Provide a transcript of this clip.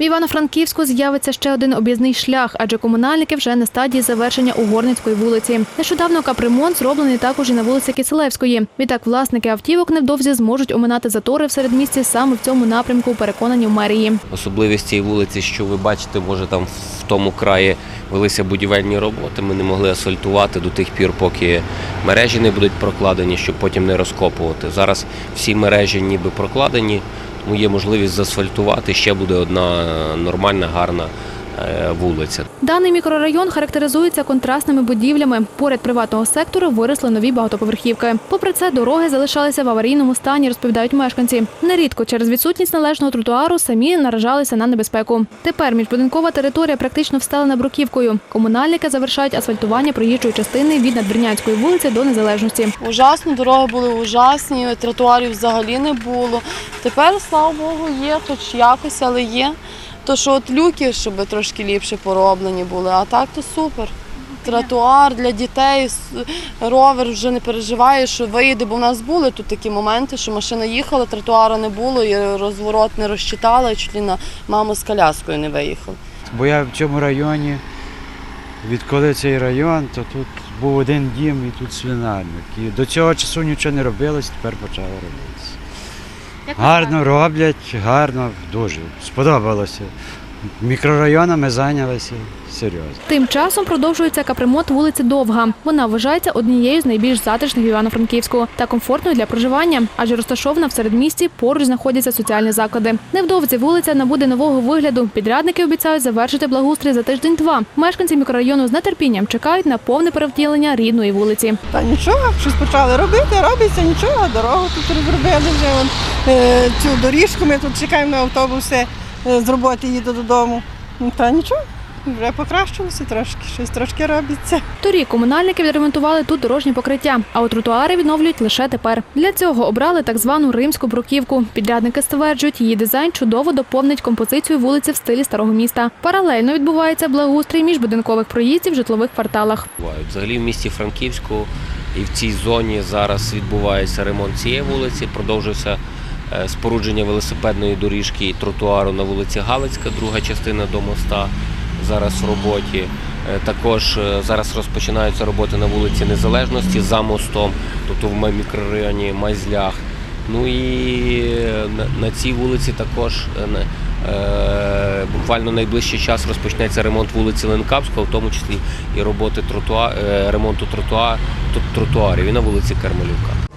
В Івано-Франківську з'явиться ще один об'їзний шлях, адже комунальники вже на стадії завершення Угорницької вулиці. Нещодавно капремонт зроблений також і на вулиці Киселевської. Відтак власники автівок невдовзі зможуть оминати затори в середмісті саме в цьому напрямку, переконані в мерії. Особливість цієї вулиці, що ви бачите, може там в тому краї велися будівельні роботи. Ми не могли асфальтувати до тих пір, поки мережі не будуть прокладені, щоб потім не розкопувати. Зараз всі мережі ніби прокладені, є можливість заасфальтувати. Ще буде одна нормальна, гарна вулиця. Даний мікрорайон характеризується контрастними будівлями. Поряд приватного сектору виросли нові багатоповерхівки. Попри це, дороги залишалися в аварійному стані, розповідають мешканці. Нерідко через відсутність належного тротуару самі наражалися на небезпеку. Тепер міжбудинкова територія практично встелена бруківкою. Комунальники завершають асфальтування проїжджої частини від Надвірнянської вулиці до Незалежності. Ужасно, дороги були ужасні, тротуарів взагалі не було. Тепер, слава Богу, є, хоч якось, але є. То що от люки, щоб трошки ліпше пороблені були, а так то супер. Тротуар для дітей, ровер вже не переживає, що виїде, бо в нас були тут такі моменти, що машина їхала, тротуару не було, і розворот не розчитала, і чуть ли на маму з коляскою не виїхала. Бо я в цьому районі, відколи цей район, то тут був один дім і тут свинарник. І до цього часу нічого не робилось, тепер почало робитися. Гарно роблять, гарно, дуже. Сподобалося. Мікрорайонами зайнялися серйозно. Тим часом продовжується капремонт вулиці Довга. Вона вважається однією з найбільш затишних в Івано-Франківську та комфортною для проживання, адже розташована в середмісті, поруч знаходяться соціальні заклади. Невдовзі вулиця набуде нового вигляду. Підрядники обіцяють завершити благоустрій за тиждень-два. Мешканці мікрорайону з нетерпінням чекають на повне перевтілення рідної вулиці. Та нічого, щось почали робити, робиться нічого, дорогу тут розробили вже вон, е, цю доріжку. Ми тут чекаємо на автобуси з роботи їду додому. Ну, Та нічого, вже покращилося трошки, щось трошки робиться. Торік комунальники відремонтували тут дорожнє покриття, а от тротуари відновлюють лише тепер. Для цього обрали так звану римську бруківку. Підрядники стверджують, її дизайн чудово доповнить композицію вулиці в стилі старого міста. Паралельно відбувається благоустрій міжбудинкових проїздів в житлових кварталах. Взагалі в місті Франківську і в цій зоні зараз відбувається ремонт цієї вулиці. Продовжується е, спорудження велосипедної доріжки і тротуару на вулиці Галицька, друга частина до моста зараз в роботі. Е, Також е, зараз розпочинаються роботи на вулиці Незалежності за мостом, тобто в мікрорайоні Майзлях. Ну і е, на, цій вулиці також е, е, буквально найближчий час розпочнеться ремонт вулиці Ленкапського, в тому числі і роботи тротуа, е, ремонту тротуа, тротуарів і на вулиці Кармелюка.